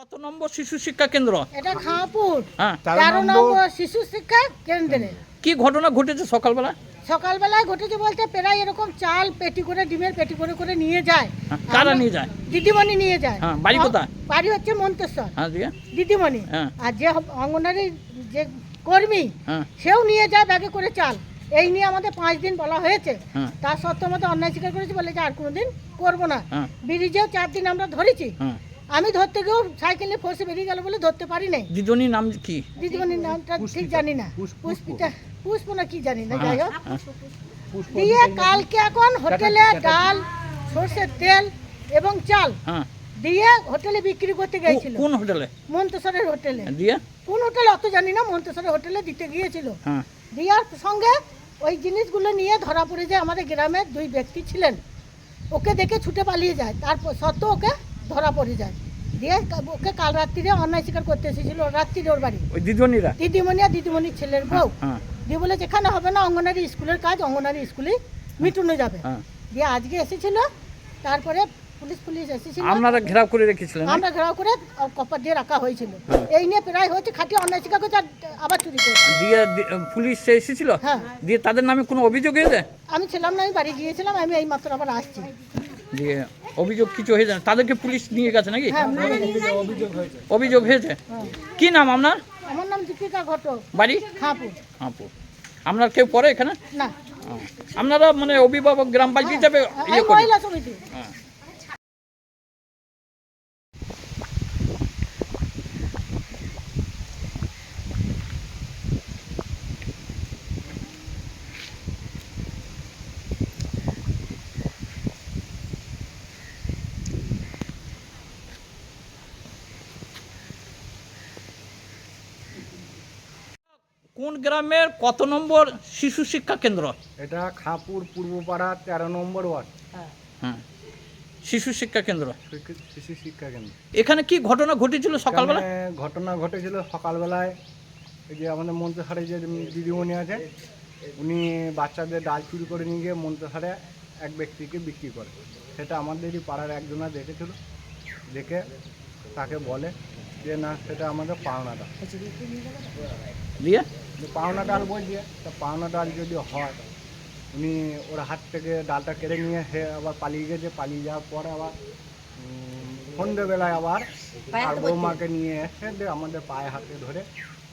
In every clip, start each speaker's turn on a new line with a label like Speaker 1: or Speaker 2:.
Speaker 1: কত নম্বর শিশু শিক্ষা কেন্দ্র?
Speaker 2: এটা খাঁপুর।
Speaker 1: হ্যাঁ।
Speaker 2: তেরো নম্বর শিশু শিক্ষা কেন্দ্রে।
Speaker 1: কি ঘটনা ঘটেছে সকালবেলা?
Speaker 2: সকালবেলায় ঘটেছে বলতে প্রায় এরকম চাল পেটি করে ডিমের পেটি করে করে নিয়ে যায়।
Speaker 1: হ্যাঁ, কারা নিয়ে যায়?
Speaker 2: দিদিমণি নিয়ে যায়।
Speaker 1: হ্যাঁ, বাড়ি কোথায়?
Speaker 2: বাড়ি হচ্ছে মন্তেশ্বর।
Speaker 1: হ্যাঁ
Speaker 2: দিদিমণি।
Speaker 1: হ্যাঁ।
Speaker 2: আর যে অঙ্গনারী যে কর্মী
Speaker 1: হ্যাঁ।
Speaker 2: সেও নিয়ে যায় ব্যাগে করে চাল। এই নিয়ে আমাদের পাঁচ দিন বলা হয়েছে।
Speaker 1: হ্যাঁ।
Speaker 2: তার সত্ত্বেও আমাদের অন্যায় স্বীকার করেছি বলে যে আর কোনোদিন করব না। ব্রিজেও চার দিন আমরা ধরেছি।
Speaker 1: হ্যাঁ।
Speaker 2: আমি ধরতে গিয়েও সাইকেল নিয়ে ফসে বেরিয়ে গেল বলে ধরতে পারি নাই।
Speaker 1: দিদনির নাম কি?
Speaker 2: দিদিমণির নামটা ঠিক জানি না। পুষ্পিতা পুষ্প না কি জানি না যাই হোক।
Speaker 1: হ্যাঁ।
Speaker 2: দিয়ে কালকে এখন হোটেলে ডাল সর্ষের তেল এবং চাল
Speaker 1: হ্যাঁ।
Speaker 2: দিয়ে হোটেলে বিক্রি করতে গিয়েছিল।
Speaker 1: কোন হোটেলে?
Speaker 2: মন্তেশ্বরের হোটেলে।
Speaker 1: দিয়ে?
Speaker 2: কোন হোটেলে অত জানি না মন্তেশ্বরের হোটেলে দিতে গিয়েছিল।
Speaker 1: হ্যাঁ।
Speaker 2: দেওয়ার সঙ্গে ওই জিনিসগুলো নিয়ে ধরা পড়ে যায় আমাদের গ্রামের দুই ব্যক্তি ছিলেন। ওকে দেখে ছুটে পালিয়ে যায়। তারপর সত্ত্বেও ওকে ধরা পড়ে যায়। দিয়ে ওকে কাল রাত্রিরে অন্যায় স্বীকার করতে এসেছিল রাত্রিরে ওর বাড়ি।
Speaker 1: ওই দিদনিরা
Speaker 2: দিদিমণি আর দিদিমণির ছেলের বউ।
Speaker 1: হ্যাঁ
Speaker 2: দিয়ে বলে যেখানে হবে না অঙ্গনারী স্কুলের কাজ অঙ্গনারী স্কুলে মিটুনো যাবে।
Speaker 1: হ্যাঁ
Speaker 2: দিয়ে আজকে এসেছিল তারপরে পুলিশ পুলিশ এসেছিল।
Speaker 1: আপনারা ঘেরাও করে রেখেছিলেন
Speaker 2: আমরা ঘেরাও করে কপার দিয়ে রাখা হয়েছিল।
Speaker 1: হ্যাঁ।
Speaker 2: এই নিয়ে প্রায় হচ্ছে খাটি অন্যায় স্বীকার করছে আবার চুরি করছে।
Speaker 1: দিয়ে পুলিশ এসেছিল?
Speaker 2: হ্যাঁ।
Speaker 1: দিয়ে তাদের নামে কোনো অভিযোগ হয়েছে
Speaker 2: আমি ছিলাম না আমি বাড়ি গিয়েছিলাম আমি এই মাত্র আবার আসছি।
Speaker 1: দিয়ে অভিযোগ কিছু হয়েছে? না তাদেরকে পুলিশ নিয়ে গেছে নাকি?
Speaker 2: হ্যাঁ।
Speaker 1: অভিযোগ হয়েছে।
Speaker 2: হ্যাঁ।
Speaker 1: কি নাম আপনার?
Speaker 2: আমার নাম দীপিকা ঘটক।
Speaker 1: বাড়ি?
Speaker 2: খাঁপুর
Speaker 1: হাঁপুর। আপনার কেউ পড়ে এখানে?
Speaker 2: না।
Speaker 1: আপনারা মানে অভিভাবক গ্রামবাসী হিসাবে
Speaker 2: হ্যাঁ,
Speaker 1: ইয়ে
Speaker 2: আমি
Speaker 1: করেন? কোন গ্রামের কত নম্বর শিশু শিক্ষা কেন্দ্র?
Speaker 3: এটা খাপুর পূর্বপাড়া তেরো নম্বর ওয়ার্ড।
Speaker 1: হ্যাঁ শিশু শিক্ষা কেন্দ্র।
Speaker 3: শিশু- শিক্ষা কেন্দ্র।
Speaker 1: এখানে কি ঘটনা ঘটেছিল সকালবেলা?
Speaker 3: ঘটনা ঘটেছিল সকালবেলায়। এই যে আমাদের মন্ত্রসারে যে দিদিমণি আছে উনি বাচ্চাদের ডাল চুরি করে নিয়ে গিয়ে মন্ত্রসারে এক ব্যক্তিকে বিক্রি করে। সেটা আমাদেরই পাড়ার একজনা দেখেছিল। দেখে তাকে বলে যে না সেটা আমাদের পাওনা ডাল
Speaker 1: দিয়ে?
Speaker 3: যে পাওনা ডাল বলছে তা পাওনা ডাল যদি হয় উনি ওর হাত থেকে ডালটা কেড়ে নিয়ে সে আবার পালিয়ে গেছে পালিয়ে যাওয়ার পরে আবার সন্ধ্যেবেলায় আবার আর বৌমাকে নিয়ে এসে দিয়ে আমাদের পায়ে হাতে ধরে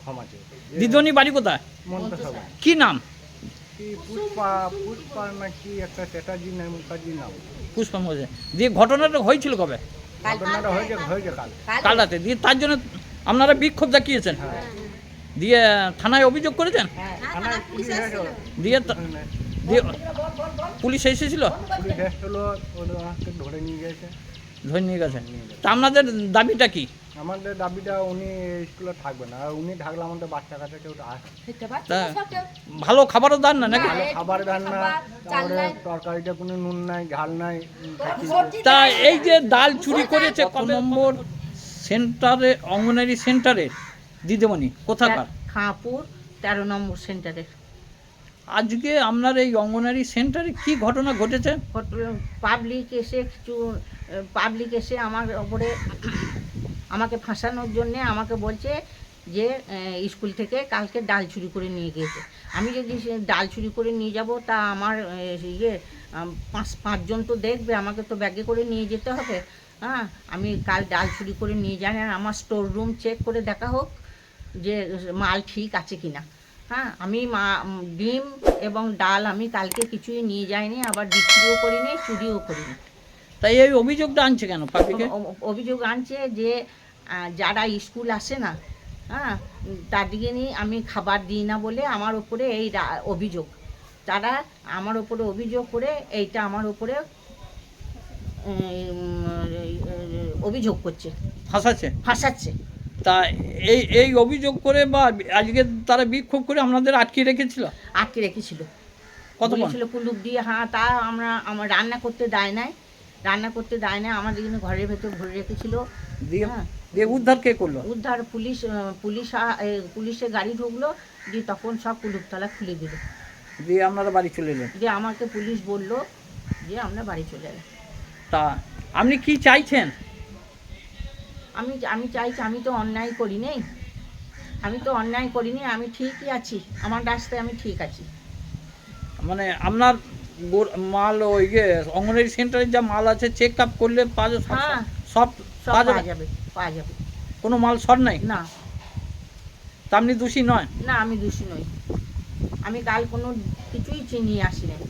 Speaker 3: ক্ষমা চেয়ে
Speaker 1: দিদনি বাড়ি কোথায়?
Speaker 3: মন্ত্রসভা
Speaker 1: কি নাম?
Speaker 3: কি পুষ্পা পুষ্পা নাকি একটা চ্যাটার্জি না মুখার্জি নাম।
Speaker 1: পুষ্পা মজে দিয়ে ঘটনাটা হয়েছিল কবে?
Speaker 3: ঘটনাটা হয়েছে হয়েছে কাল।
Speaker 1: কাল রাতে? দিয়ে তার জন্য আপনারা বিক্ষোভ দেখিয়েছেন?
Speaker 3: হ্যাঁ।
Speaker 1: দিয়ে থানায় অভিযোগ করেছেন?
Speaker 3: পুলিশ এসেছিল।
Speaker 1: দিয়ে দিয়ে পুলিশ এসেছিল?
Speaker 3: ধরে নিয়ে গেছে।
Speaker 1: ধরে নিয়ে গেছে। তা আপনাদের দাবিটা কি?
Speaker 3: আমাদের দাবিটা উনি স্কুলে থাকবে না। আর উনি থাকলে আমাদের বাচ্চা কাছে কেউ আসে
Speaker 1: ভালো খাবারও দেন না নাকি?
Speaker 3: ভালো খাবার রান্না তারপরে তরকারিটা কোনো নুন নাই ঝাল নাই।
Speaker 1: তা এই যে ডাল চুরি করেছে কত নম্বর? সেন্টারে অঙ্গনারী সেন্টারে দিদিমণি কোথাকার?
Speaker 4: খাঁপুর তেরো নম্বর সেন্টারে।
Speaker 1: আজকে আপনার এই অঙ্গনারী সেন্টারে কি ঘটনা ঘটেছে?
Speaker 4: পাবলিক এসে কিছু পাবলিক এসে আমার ওপরে আমাকে ফাঁসানোর জন্যে আমাকে বলছে যে স্কুল থেকে কালকে ডাল চুরি করে নিয়ে গিয়েছে। আমি যদি ডাল চুরি করে নিয়ে যাব, তা আমার ইয়ে পাঁচ, পাঁচজন তো দেখবে, আমাকে তো ব্যাগে করে নিয়ে যেতে হবে। হ্যাঁ আমি কাল ডাল চুরি করে নিয়ে যাই আর আমার স্টোর রুম চেক করে দেখা হোক যে মাল ঠিক আছে কিনা। হ্যাঁ আমি মা, ডিম এবং ডাল আমি কালকে কিছুই নিয়ে যাইনি, আবার বিক্রিও করিনি, চুরিও করিনি।
Speaker 1: তাই এই অভিযোগটা আনছে কেন পাবলিকে
Speaker 4: অভিযোগ আনছে যে যারা স্কুল আসে না হ্যাঁ তাদেরকে নিয়ে আমি খাবার দিই না বলে আমার ওপরে এই অভিযোগ। তারা আমার ওপরে অভিযোগ করে এইটা আমার উপরে উম, অভিযোগ করছে।
Speaker 1: ফাঁসাচ্ছে?
Speaker 4: ফাঁসাচ্ছে।
Speaker 1: তা এই এই অভিযোগ করে বা আজকে তারা বিক্ষোভ করে আপনাদের আটকে রেখেছিল?
Speaker 4: আটকে রেখেছিল।
Speaker 1: কত
Speaker 4: বলেছিল কুলুপ দিয়ে হ্যাঁ তা আমরা আমার রান্না করতে দেয় নাই। রান্না করতে দেয় না আমাদের কিন্তু ঘরের ভেতর ভরে রেখেছিল।
Speaker 1: দিয়ে
Speaker 4: হ্যাঁ।
Speaker 1: দিয়ে উদ্ধার কে করল?
Speaker 4: উদ্ধার পুলিশ পুলিশ পুলিশের গাড়ি ঢুকলো দিয়ে তখন সব কুলুপতলা খুলে দিল।
Speaker 1: দিয়ে আপনারা বাড়ি চলে এলেন?
Speaker 4: যে আমাকে পুলিশ বলল যে আমরা বাড়ি চলে এলাম।
Speaker 1: তা আপনি কি চাইছেন?
Speaker 4: আমি আমি চাইছি আমি তো অন্যায় করি নেই আমি তো অন্যায় করিনি আমি ঠিকই আছি। আমার রাস্তায় আমি ঠিক আছি।
Speaker 1: মানে আপনার মাল ওই যে অঙ্গনারী সেন্টারে যা মাল আছে চেক আপ করলে পাওয়া যাবে সব-
Speaker 4: হ্যাঁ।
Speaker 1: পাওয়া যাবে।
Speaker 4: পাওয়া যাবে।
Speaker 1: কোনো মাল শর্ট নাই?
Speaker 4: না।
Speaker 1: তা আপনি দোষী নয়?
Speaker 4: না আমি দোষী নই। আমি কাল কোনো কিছুই চিনিয়ে আসি নাই।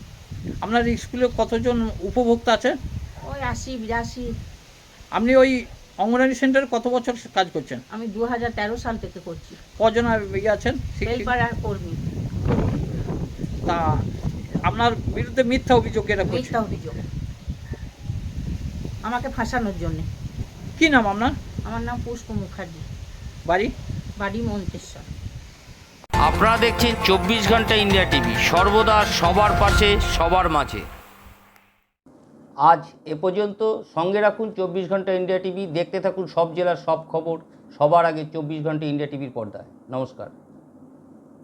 Speaker 1: আপনার স্কুলে কতজন উপভোক্তা আছে?
Speaker 4: ওই আশি বিরাশি।
Speaker 1: আপনি ওই অঙ্গনারী সেন্টারে কত বছর কাজ করছেন?
Speaker 4: আমি দু হাজার তেরো সাল থেকে করছি।
Speaker 1: কজন ইয়ে আছেন?
Speaker 4: কর্মী।
Speaker 1: তা আপনার বিরুদ্ধে মিথ্যা অভিযোগ এটা
Speaker 4: মিথ্যা অভিযোগ। আমাকে ফাঁসানোর জন্যে।
Speaker 1: কি নাম আপনার?
Speaker 4: আমার নাম পুষ্প মুখার্জি।
Speaker 1: বাড়ি?
Speaker 4: বাড়ি মন্তেশ্বর।
Speaker 5: আপনারা দেখছেন চব্বিশ ঘণ্টা ইন্ডিয়া টিভি সর্বদা সবার পাশে সবার মাঝে। আজ এ পর্যন্ত সঙ্গে রাখুন চব্বিশ ঘণ্টা ইন্ডিয়া টিভি দেখতে থাকুন সব জেলার সব খবর সবার আগে চব্বিশ ঘণ্টা ইন্ডিয়া টিভির পর্দায়। নমস্কার।